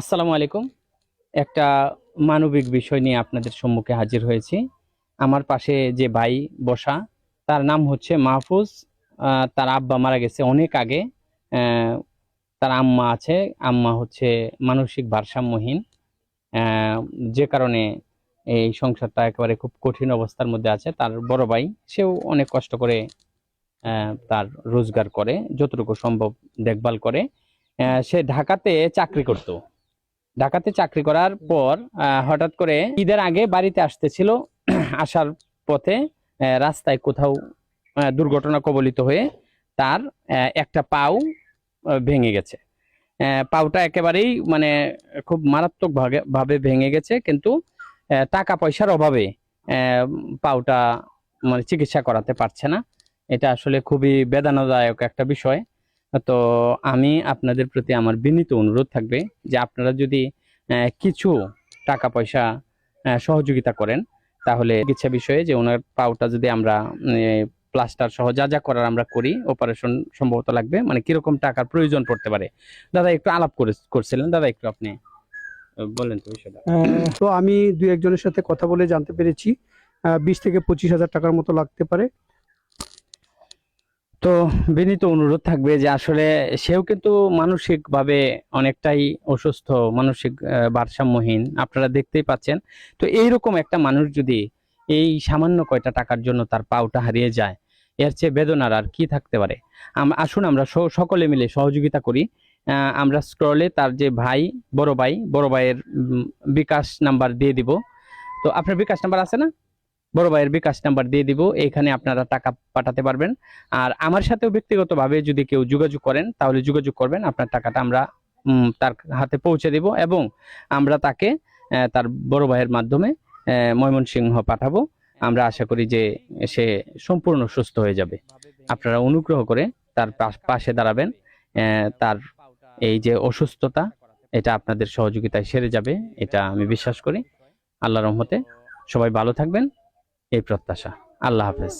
আসসালামু আলাইকুম। একটা মানবিক বিষয় নিয়ে আপনাদের সম্মুখে হাজির হয়েছি। আমার পাশে যে ভাই বসা, তার নাম হচ্ছে মাহফুজ। তার আব্বা মারা গেছে অনেক আগে। তার আম্মা আছে, আম্মা হচ্ছে মানসিক ভারসাম্যহীন। যে কারণে এই সংসারটা একেবারে খুব কঠিন অবস্থার মধ্যে আছে। তার বড় ভাই, সেও অনেক কষ্ট করে তার রোজগার করে, যতটুকু সম্ভব দেখভাল করে। সে ঢাকাতে চাকরি করত। ঢাকাতে চাকরি করার পর হঠাৎ করে ঈদের আগে বাড়িতে আসতেছিল, আসার পথে রাস্তায় কোথাও দুর্ঘটনা কবলিত হয়ে তার একটা পাও ভেঙে গেছে। পাউটা একেবারেই মানে খুব মারাত্মকভাবে ভাবে ভেঙে গেছে, কিন্তু টাকা পয়সার অভাবে পাওটা মানে চিকিৎসা করাতে পারছে না। এটা আসলে খুবই বেদনাদায়ক একটা বিষয়। তো আমি আপনাদের প্রতি আমার বিনীত অনুরোধ থাকবে যে আপনারা যদি কিছু টাকা পয়সা সহযোগিতা করেন, তাহলে চিকিৎসা বিষয়ে যে ওনার পাউটা যদি আমরা প্লাস্টার সহ যা যা করার আমরা করি অপারেশন সম্ভবত লাগবে। মানে কীরকম টাকার প্রয়োজন পড়তে পারে। দাদা একটু আলাপ করে, করছিলেন। দাদা একটু আপনি বলেন তো তো আমি দু একজনের সাথে কথা বলে জানতে পেরেছি। বিশ থেকে পঁচিশ হাজার টাকার মতো লাগতে পারে। তো বিনীত অনুরোধ থাকবে যে আসলে সেও কিন্তু মানসিক ভাবে অনেকটাই অসুস্থ, মানসিক ভারসাম্যহীন, আপনারা দেখতেই পাচ্ছেন। তো এইরকম একটা মানুষ যদি এই সামান্য কয়টা টাকার জন্য তার পাওটা হারিয়ে যায়, এর চেয়ে বেদনার আর কি থাকতে পারে? আসুন আমরা সকলে মিলে সহযোগিতা করি। আমরা স্ক্রলে তার যে ভাই, বড় ভাই, বড় ভাইয়ের বিকাশ নাম্বার দিয়ে দিব। তো আপনার বিকাশ নাম্বার আছে না? বড় ভাইয়ের বিকাশ নাম্বার দিয়ে দিব, এখানে আপনারা টাকা পাঠাতে পারবেন। আর আমার সাথেও ব্যক্তিগতভাবে যদি কেউ যোগাযোগ করেন, তাহলে যোগাযোগ করবেন, আপনার টাকাটা আমরা তার হাতে পৌঁছে দিব এবং আমরা তাকে তার বড় ভাইয়ের মাধ্যমে ময়মনসিংহ পাঠাবো। আমরা আশা করি যে সে সম্পূর্ণ সুস্থ হয়ে যাবে। আপনারা অনুগ্রহ করে তার পাশ- পাশে দাঁড়াবেন তার এই যে অসুস্থতা, এটা আপনাদের সহযোগিতায় সেরে যাবে, এটা আমি বিশ্বাস করি। আল্লাহ রহমতে সবাই ভালো থাকবেন। এই প্রত্যাশা। আল্লাহ হাফেজ।